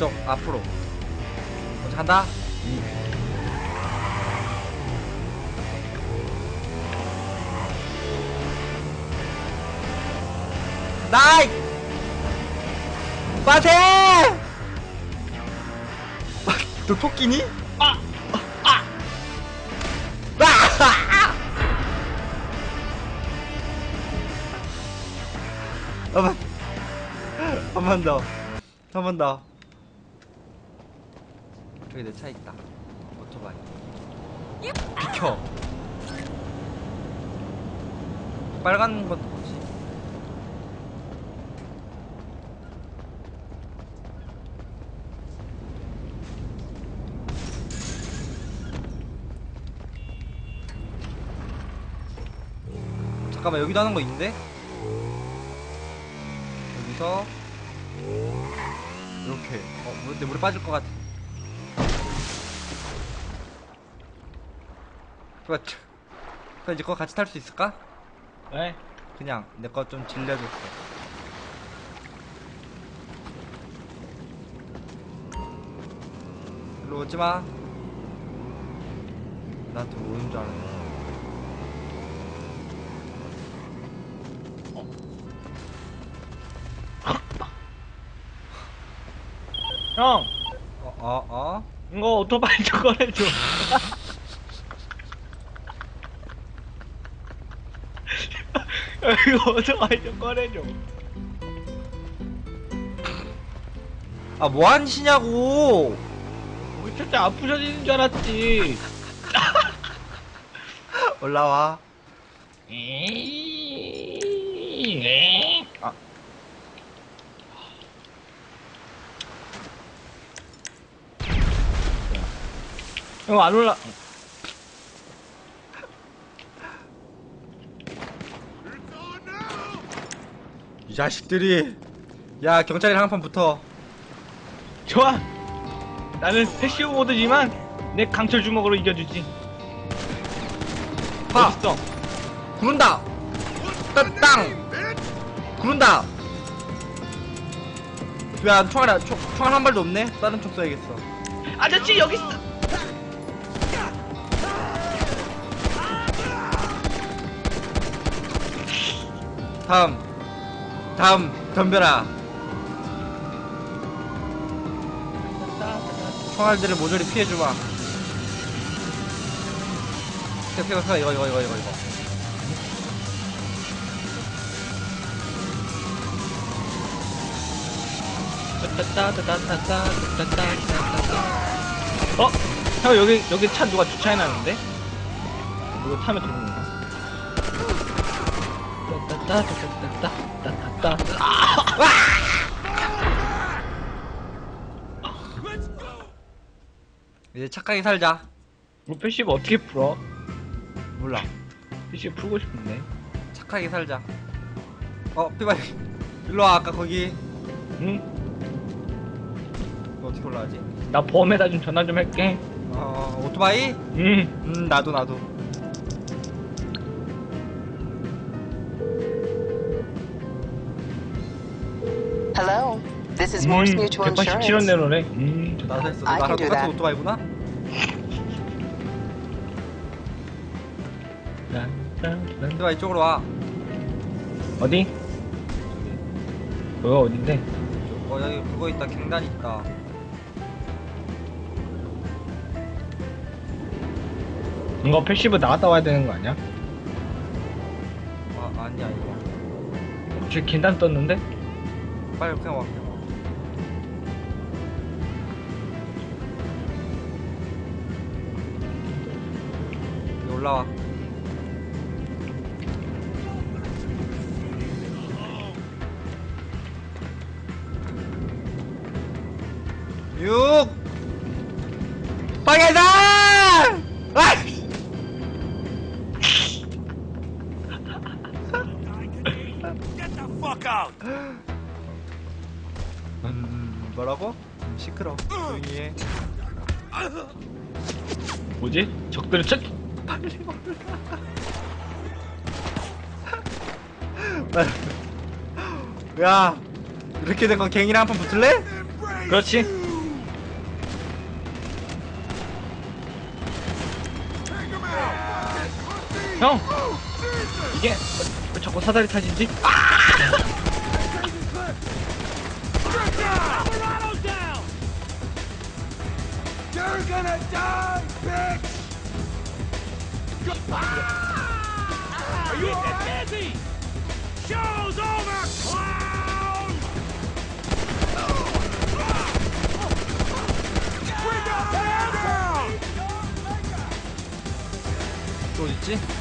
쪽 앞으로 먼저 간다 나이 빠세 너 토끼니? 아! 아! 아! 한번 한번 더. 한 번 더. 저기 내 차 있다. 오토바이. 비켜. 빨간 것도 뭐지? 잠깐만 여기도 하는 거 있는데? 여기서 이렇게 어 물- 내 물에 빠질 것 같아 좋아 그럼 이제 그거 같이 탈 수 있을까? 왜? 그냥 내 거 좀 질려줬어 일로 오지마 나한테 오는 줄 알았네 형, 어 어, 어? 이거 오토바이 좀 꺼내줘. 이거 오토바이 좀 꺼내줘. 아 뭐하시냐고 우리 진짜 안 부서지는 줄 알았지. 올라와 아. 이거 안 올라. 자식들이. 야 경찰이랑 한판 붙어. 좋아. 나는 패시브 모드지만 내 강철 주먹으로 이겨주지. 파 어딨어? 구른다. 땅, 땅. 구른다. 야 총알 총, 총알 한 발도 없네? 다른 총 써야겠어. 아저씨 여기 있어. 다음 다음 덤벼라 총알들을 모조리 피해주마 피해 피해 피해 이거 이거 이거 이거 이거 어? 형 여기 여기 차 누가 주차해놨는데? 이거 타면 들어오는 거. 따따따따따따 따따따. 이제 착하게 살자 우리 패시브 어떻게 풀어? 몰라 패시브 풀고 싶은데. 착하게 살자 어 삐바이 일로 와 아까 거기 응? 어떻게 올라가지? 나 보험에다 좀 전화 좀 할게. 어 오토바이? 응. 음 나도 나도 this is Morse Mutual 187원 Insurance. 내로래. 음. 나도 했어 I 나랑 can do 똑같은 that. 오토바이구나? 삐바이 이쪽으로 와 어디? 뭐가 어딘데? 어 여기 그거 있다 갱단 있다 이거 패시브 나갔다 와야 되는 거 아니야? 아 아니야 이거 지금 긴단 떴는데? 빨리 그냥 와 그냥 와 올라와 육 방해다! 아! 음, 뭐라고? 음, 시끄러. 조용히 해. 뭐지? 적들을 쳤. 빨리 올라. 야, 이렇게 된 건 갱이랑 한 판 붙을래? 그렇지. 형, 이게 왜 자꾸 사다리 타지지? 아! Way!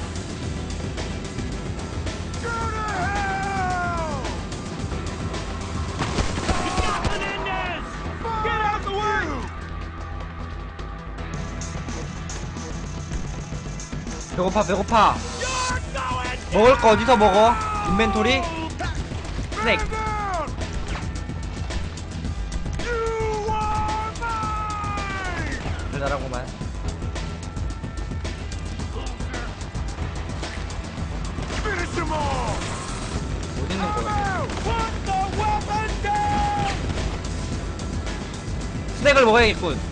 배고파 배고파 먹을 거 어디서 먹어? 인벤토리? 스낵 스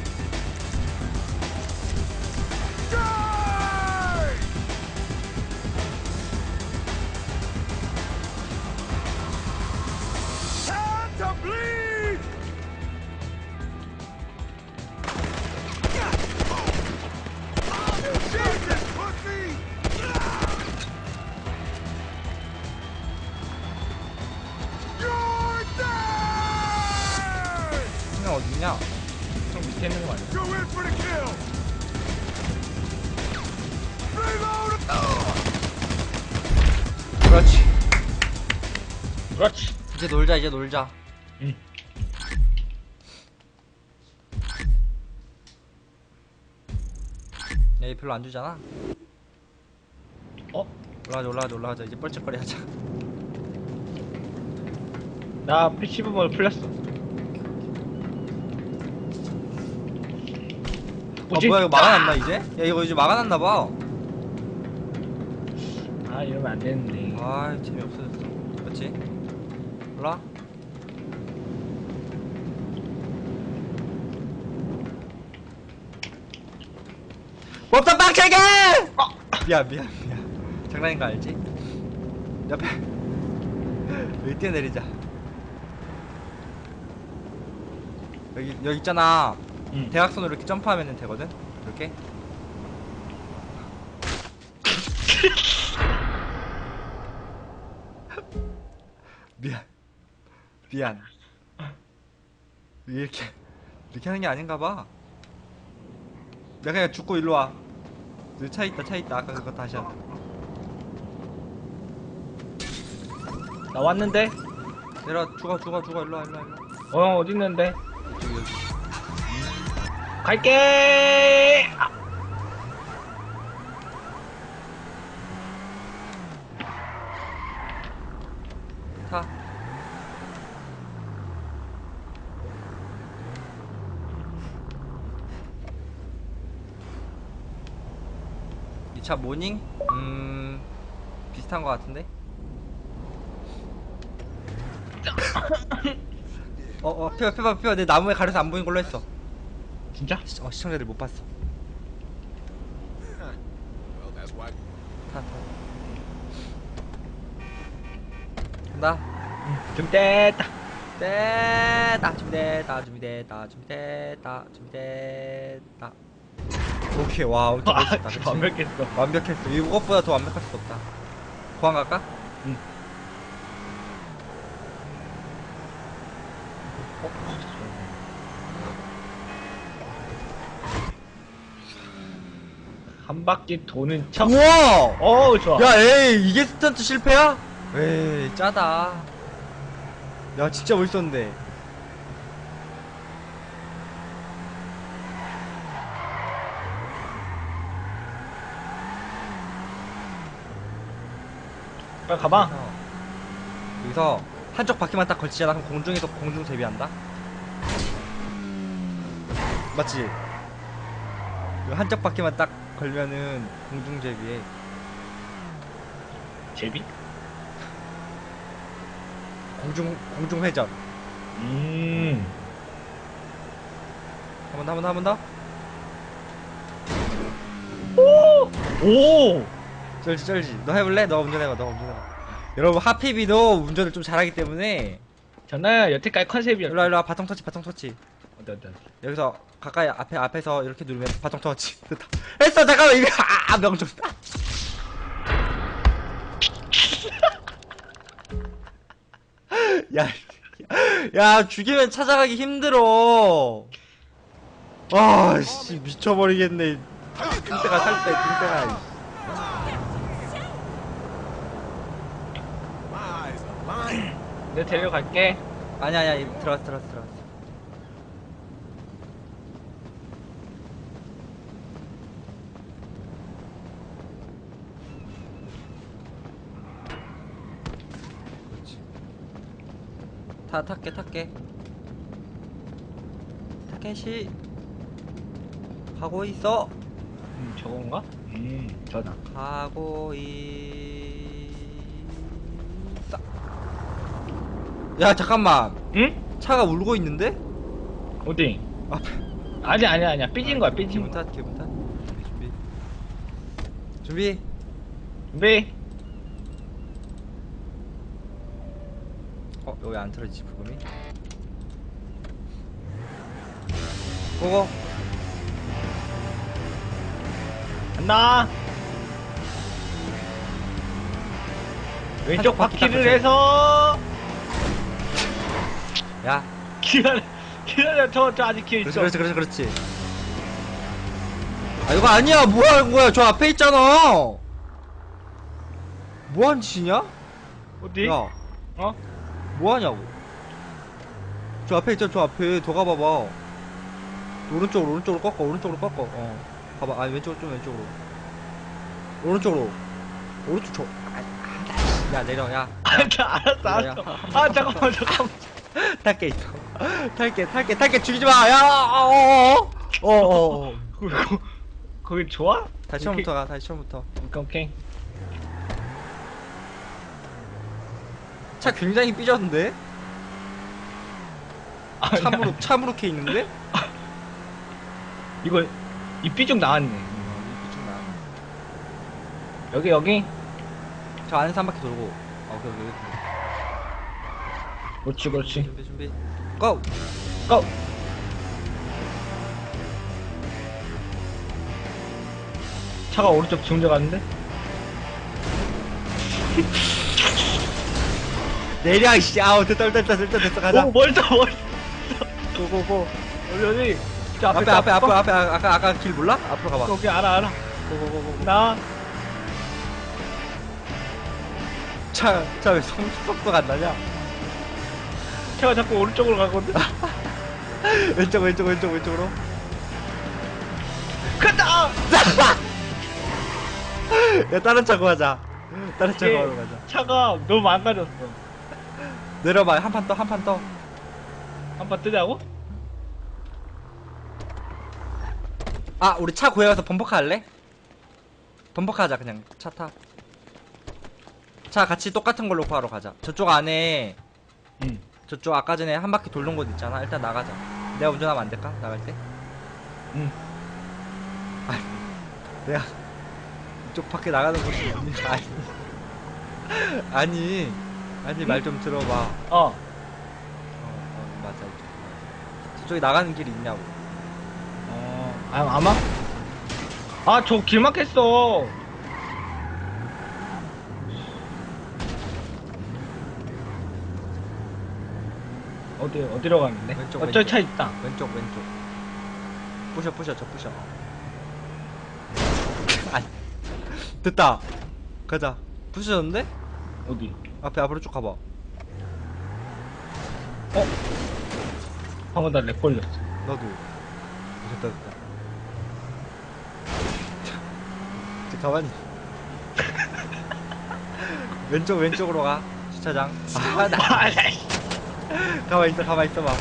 놀자 이제 놀자 응. 얘 별로 안 주잖아 어? 올라가자 올라가자 올라가자 이제 뻘쩍거리 하자 나 PC 부분 풀렸어. 어 뭐지? 뭐야 이거 막아놨나 이제? 야 이거 이제 막아놨나봐 아, 이러면 안 되는데. 아 재미없어졌어 그렇지 올라? 법사 빡치게 미안 미안 미안. 장난인 거 알지? 옆에. 여기 뛰어내리자. 여기 여기 있잖아. 응. 대각선으로 이렇게 점프하면 되거든? 이렇게 미안. 이렇게 이렇게 하는 게 아닌가 봐. 내가 그냥 죽고 일로 와. 차 있다 차 있다. 아까 그거 다시 하자. 나 왔는데? 내려 죽어 죽어 죽어. 일로 와 일로 와 일로 와. 어, 있는데? 여기 여기. 갈게! 아, 2차 모닝? 음... 비슷한 것 같은데? 어, 어, 피워, 피워, 피워. 내 나무에 가려서 안 보인 걸로 했어. 진짜? 시, 어, 시청자들 못 봤어. 타, 타. 간다. 준비됐다. 됐다. 준비됐다. 준비됐다. 준비됐다. 준비됐다. 오케이 와 엄청 아, 멋있다 그치? 완벽했어. 완벽했어 이것보다 더 완벽할 수 없다 공항 갈까? 응. 한 바퀴 도는 척. 우와 어, 좋아. 야 에이 이게 스턴트 실패야? 에이 짜다 야 진짜 멋있었는데 빨리 가봐. 여기서 한쪽 바퀴만 딱 걸치잖아 그럼 공중에서 공중 제비한다 맞지? 이거 한쪽 바퀴만 딱 걸면은 공중 제비해 제비? 공중 공중 회전 음. 한 번 더 한 번 더 한 번 더 오! 쩔지 쩔지. 너 해볼래? 너 운전해봐 너 운전해봐. 여러분 하피비도 운전을 좀 잘하기 때문에 저는 여태까지 컨셉이었어. 일로와 일로와. 바통 터치 바통 터치. 어디 어디. 여기서 가까이 앞에 앞에서 이렇게 누르면 바통 터치. 됐다. 했어 잠깐만. 이거 아 명중 야, 야 죽이면 찾아가기 힘들어. 아씨 미쳐버리겠네. 뚱때가 살때 뚱때가 내가 데려갈게. 아니 아니야 들어왔어 들어왔어 들어왔어 그렇지 타 탈게 탈게 타켓이 가고 있어 음, 저건가? 음, 저다. 가고 있어 야 잠깐만 응? 차가 울고 있는데? 어디? 앞에 아니 아니 아니야. 삐진 거야. 삐진 기분 거. 탓 기분 탓 준비 준비 준비. 어 여기 안 틀어지지 부금이 고고 간다. 왼쪽 한쪽 바퀴 바퀴를. 해서 야. 기다려 기다려 저, 저 아직 기회 그렇지 있어. 그렇지 그렇지 그렇지. 아 이거 아니야. 뭐 하는 거야? 저 앞에 있잖아. 뭐한 짓이냐? 어디? 야. 어? 뭐 하냐고. 저 앞에 있잖아 저 앞에. 더 가봐봐. 오른쪽으로 오른쪽으로 꺾어 오른쪽으로 꺾어. 어. 가봐. 아니 왼쪽으로 좀 왼쪽으로. 오른쪽으로. 오른쪽 저. 아, 아, 야 내려 야. 아, 자, 알았어 알았어. 아 잠깐만 잠깐만 탈게 있어 탈게 탈게 탈게. 죽이지 마 야 어어어. 어어 거기, 거기 좋아? 다시 처음부터 가 다시 처음부터. 오케이 오케이. 차 굉장히 삐졌는데? 아, 참으로 참으로 캐 있는데? 이거 이 삐죽 나왔네. 여기 여기? 저 안에서 한 바퀴 돌고. 어 오케이 오케이 그렇지 그렇지. 준비 준비. 고! 고! 차가 오른쪽 지운데 가는데? 내려 이씨. 아우 됐다 됐다 됐다 됐다 가자. 오 멀다 멀다. 고고고. 어디 어디 저 앞에 저 앞에 앞에 어? 앞에 아까 아까 길 몰라? 앞으로 가봐. 오케이 알아 알아. 고고고고 나. 차 차왜 속도가 안 나냐 차가 자꾸 오른쪽으로 가거든? 왼쪽 왼쪽 왼쪽 왼쪽으로. 간다! 야 다른 차 구하자. 다른 차 이게 구하러 가자. 차가 너무 망가졌어. 내려봐 한 판 떠 한 판떠 한번 뜨자고? 아 우리 차 구해가서 범퍼카 할래? 범퍼카 하자 그냥. 차 타. 차 같이 똑같은 걸로 구하러 가자. 저쪽 안에 응 저쪽 아까 전에 한 바퀴 돌는 곳 있잖아. 일단 나가자. 내가 운전하면 안 될까? 나갈 때? 응. 아니, 내가 이쪽 밖에 나가는 곳이 있니? 아니, 아니, 아니 말좀 들어봐. 어, 어. 어 맞아. 이쪽. 저쪽에 나가는 길이 있냐고. 어. 아, 아마? 아, 저 길 막혔어. 어디, 어디로 가는데? 왼쪽, 어, 왼쪽. 차 있다. 왼쪽 왼쪽 부셔 부셔 저 부셔 아니 됐다 가자 부셔졌는데? 어디? 앞에 앞으로 쭉 가봐 방금 나렉 걸렸어. 나도 됐다 됐다 이제 가만히 왼쪽 왼쪽으로 가 주차장 아나 아, 씨. 가만 있어, 가만 있어봐.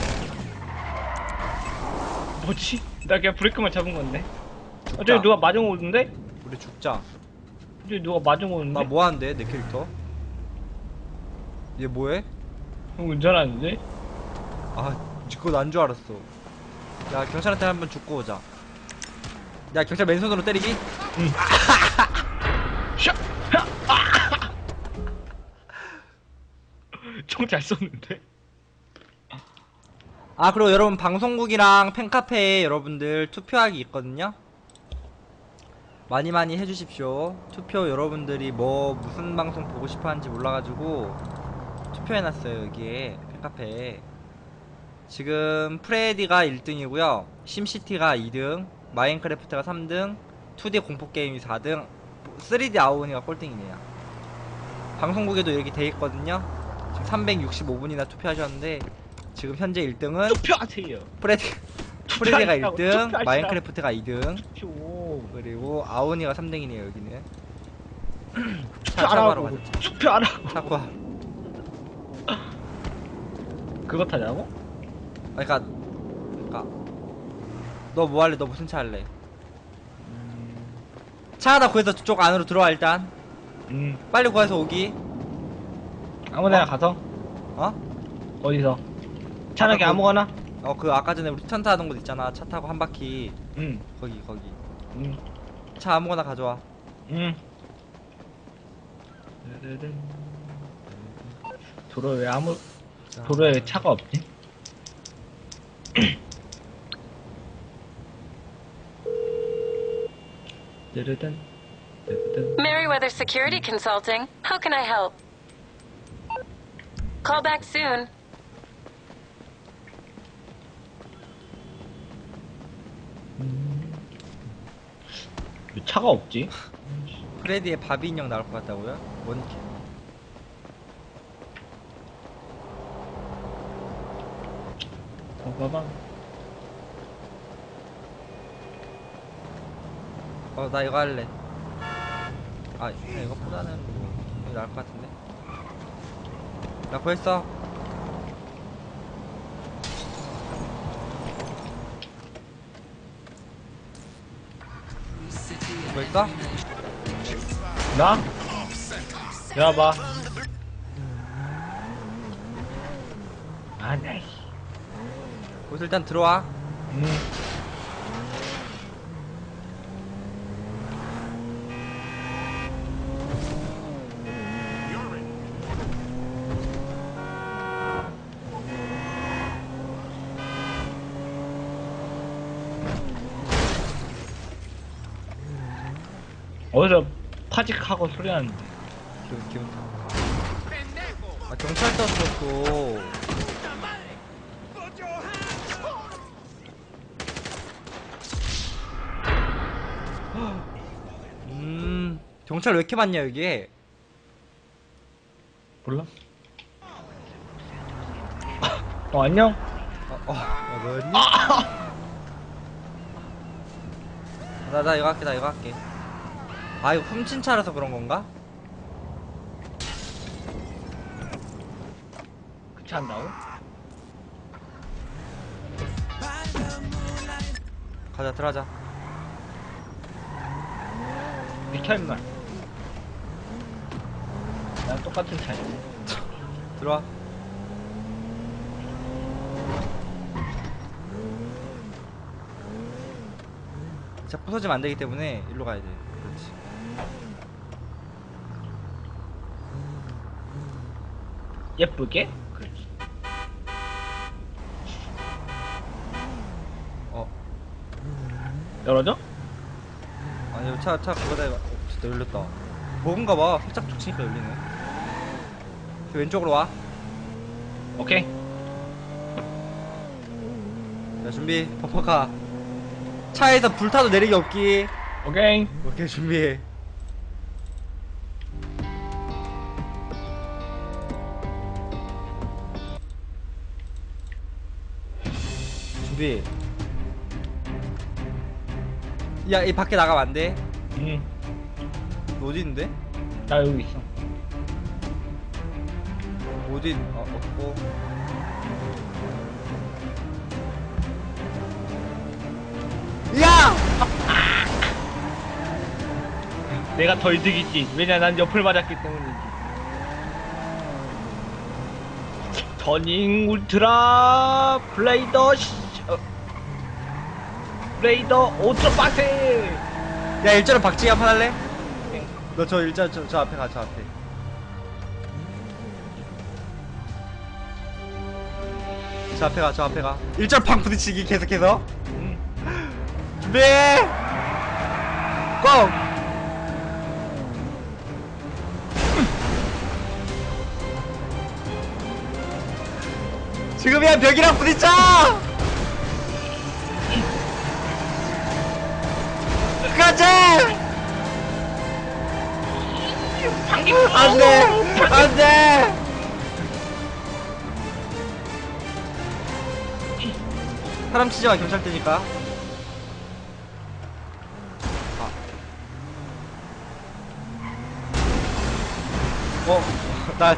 뭐지? 나 그냥 브레이크만 잡은 건데. 죽자. 어, 저기 누가 마중 오는데? 우리 죽자. 저기 누가 마중 오는데? 나 뭐 하는데? 내 캐릭터? 얘 뭐해? 형 운전하는데? 아, 그거 난줄 알았어. 야, 경찰한테 한번 죽고 오자. 야, 경찰 맨손으로 때리기? 응. 총잘 쏘는데? 아 그리고 여러분 방송국이랑 팬카페에 여러분들 투표하기 있거든요. 많이 많이 해주십시오. 투표 여러분들이 뭐 무슨 방송 보고 싶어 하는지 몰라가지고 투표해놨어요 여기에 팬카페에. 지금 프레디가 1등이고요. 심시티가 2등 마인크래프트가 3등 2D 공포게임이 4등 3D 아오니가 꼴등이네요. 방송국에도 이렇게 돼있거든요. 지금 365분이나 투표하셨는데 지금 현재 1등은 투표하세요. 프레디 프레디가 투표하시라고, 1등, 투표하시라고. 마인크래프트가 2등, 투표. 그리고 아오니가 3등이네요 여기는. 차 투표하라고. 차고하러 가자. 차. 투표하라고. 차고하. 그거 타냐고? 그러니까, 그러니까 너 뭐 할래? 너 무슨 차 할래? 차 하나 구해서 저쪽 안으로 들어와 일단. 음. 빨리 구해서 오기. 아무데나 어? 가서. 어? 어디서? 차라리 아까 그- 아무거나? 어 그 아까 전에 우리 텐트 하던 곳 있잖아. 차 타고 한 바퀴 응. 거기 거기. 응. 차 아무거나 가져와. 응. 도로에 왜 아무 도로에 왜 차가 없지? 르르든 르르든 Meriwether Security Consulting. How can I help? Call back soon. 차가 없지? 프레디의 바비 인형 나올 것 같다고요? 뭔? 봐봐 어, 나 이거 할래. 아, 그냥 이것보다는 뭐, 이거 나을 것 같은데. 나 구했어. 구했어? 나? 여봐 아, 네. 옷 일단 들어와. 음. 어디서 파직하고 소리 나는데 기분, 기분 타. 아, 경찰 떴어, 또. 음, 경찰 왜 이렇게 많냐, 여기? 몰라? 어 안녕? 어, 어, 어 뭐였니? 나, 나 이거 할게, 나 이거 할게. 아, 이거 훔친 차라서 그런 건가? 그치 한다고? 가자, 들어가자. 비켜 임마 난 똑같은 차야 들어와. 자, 부서지면 안 되기 때문에 일로 가야 돼. 그렇지. 예쁘게? 그렇지 어, 열어줘? 아니, 차, 차 그거다. 어, 진짜 열렸다. 먹은가 봐. 살짝 툭 치니까 열리네. 저 왼쪽으로 와. 오케이 자, 준비. 버퍼카. 차에서 불타도 내리기 없기. 오케이 오케이, 준비 해. 준비. 야, 이 밖에 나가면 안 돼. 응나 너 어디 있는데? 여기 있어 어디? 아, 없고. 야! 내가 더 이득이지 왜냐 난 옆을 맞았기 때문이지 터닝 울트라 블레이더 시... 어. 블레이더 오토 빠세 야, 일자로 박치기 한판 할래? 너 저 일자 저, 저 앞에 가, 저 앞에. 저 앞에 가저 앞에 가 일절팡 부딪히기 계속해서 음. 준비 고 지금이야 벽이랑 부딪혀 가자 방귀 안돼 안 돼 사람 치지 마 경찰 때니까 아. 어? 나,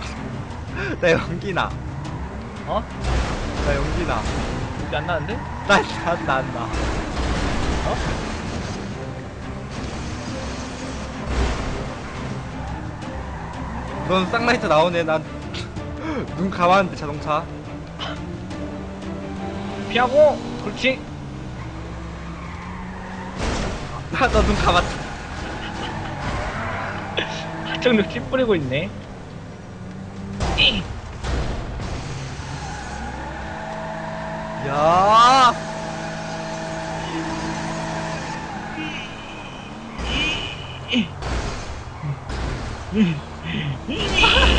나 연기나 어? 나 연기나 여기 안 나는데? 나, 나, 나, 나. 어? 넌 쌍라이트 나오네 난 눈 감았는데 자동차. 피하고 그렇지 나너눈 감았다. 하청력 씨 뿌리고 있네. 이. 야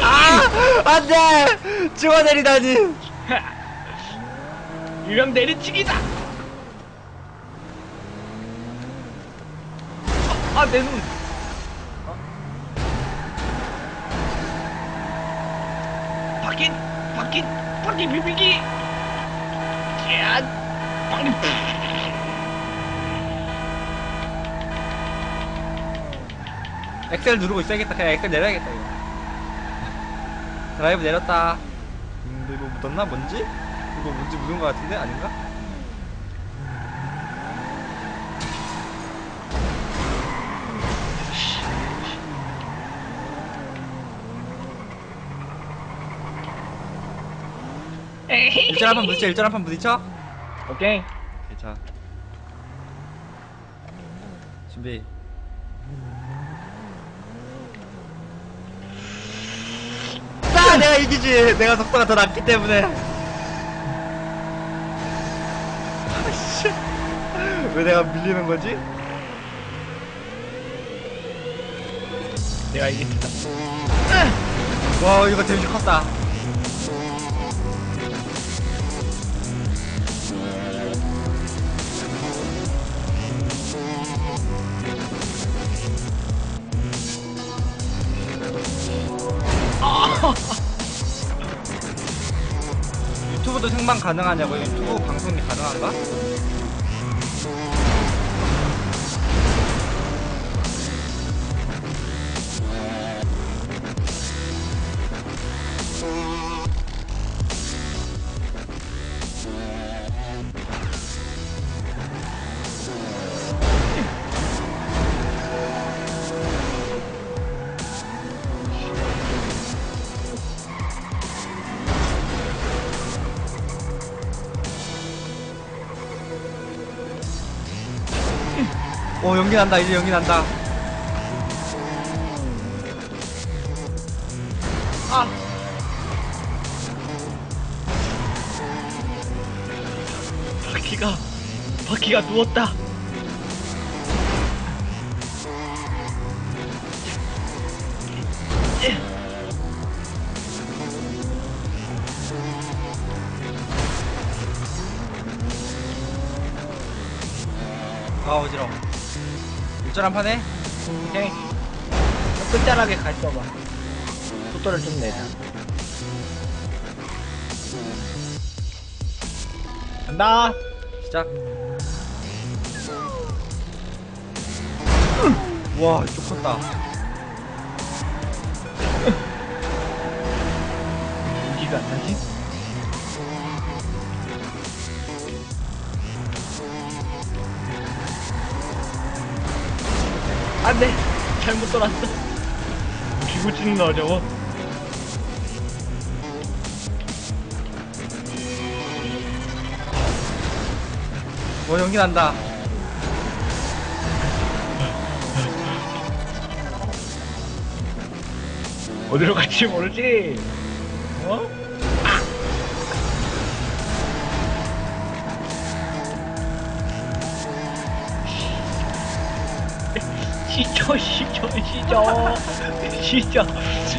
아! 안 돼! 찍어내리다니! 유령 내리치기다 아 내눈 바퀴 바퀴 바퀴 비비기 야 바퀴 엑셀 누르고 있어야겠다. 그냥 엑셀 내려야겠다, 이거. 드라이브 내렸다. 음, 근데 이거 묻었나? 뭔지? 이거 뭔지 묻은 것 같은데? 아닌가? 일절 한판 부딪혀, 일절 한판 부딪혀? 오케이 자. 준비. 아, 내가 이기지. 내가 속도가 더 낮기 때문에. 아씨. 왜 내가 밀리는 거지? 내가 이겼다 와, 이거 데미지 컸다. 생방 가능하냐고요? 유튜브 방송이 가능한가? 오 연기 난다. 이제 연기 난다. 아. 바퀴가 바퀴가 누웠다 일절 한 판에? 오케이. 끝자락에 가 있어봐. 속도를 좀 내자. 간다. 시작. 와 이쪽 컸다. 여기가 안 나지? 안돼 잘못 돌았어. 기구치는 어려워 와 연기 난다. 어디로 갈지 모르지. 어? 시죠 시죠 시죠. 시죠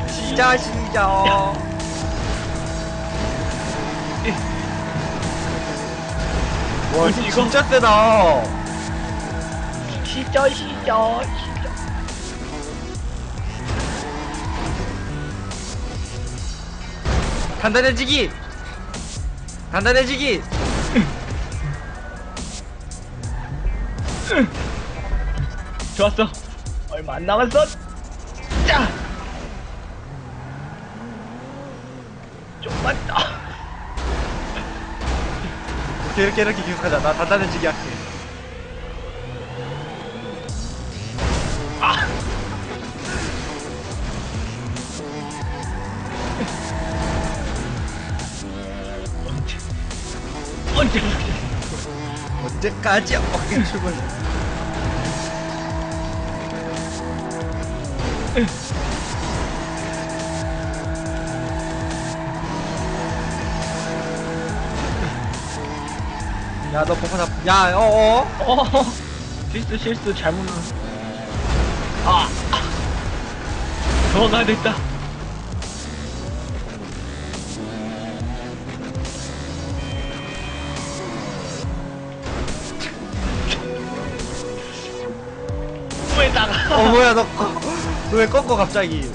시작 시작 와 이거- 진짜 세다. 시죠 시죠. 시죠 단단해지기. 단단해지기. 좋았어 얼마 안 남았어. 자. 좀만 더. 이렇게 이렇게 이렇게 계속 하자. 나 단단해지기 할게 아. 언제 언제 언제까지 어깨 출근 야너 버퍼 다야 어어? 어 실수 실수 잘못 눌아 도망가야 됐다 왜 꺾어 갑자기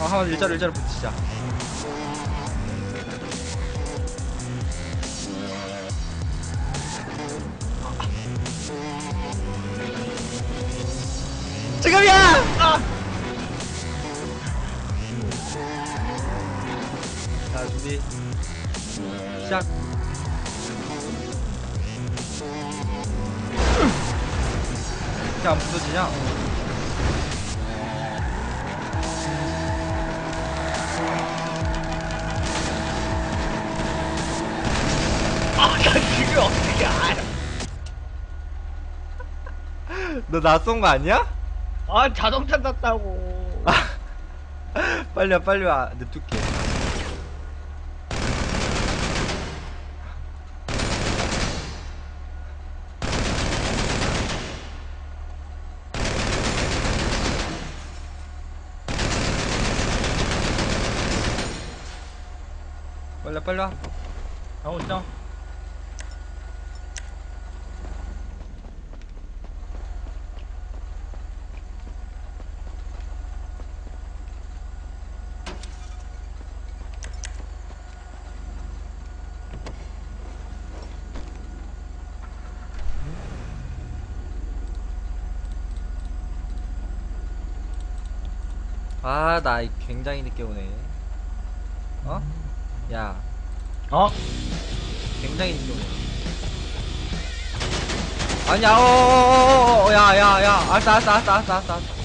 아 한번 일자로 일자로 붙이자 지금이야! 아! 자 준비 시작 이렇게 안 부서지냐? 아, 나 지금 어떻게 알아? 너나쏜거 아니야? 아, 자동차 탔다고. 빨리 와 빨리 와 냅둘게 빨리 와 하고 있어. 아, 나 굉장히 늦게 오네. 어? 야, 어? 굉장히 오네. 아니야, 어, 어, 어, 어, 어, 야, 야, 야, 알았어, 알았어, 알았어, 알았어. 알았어.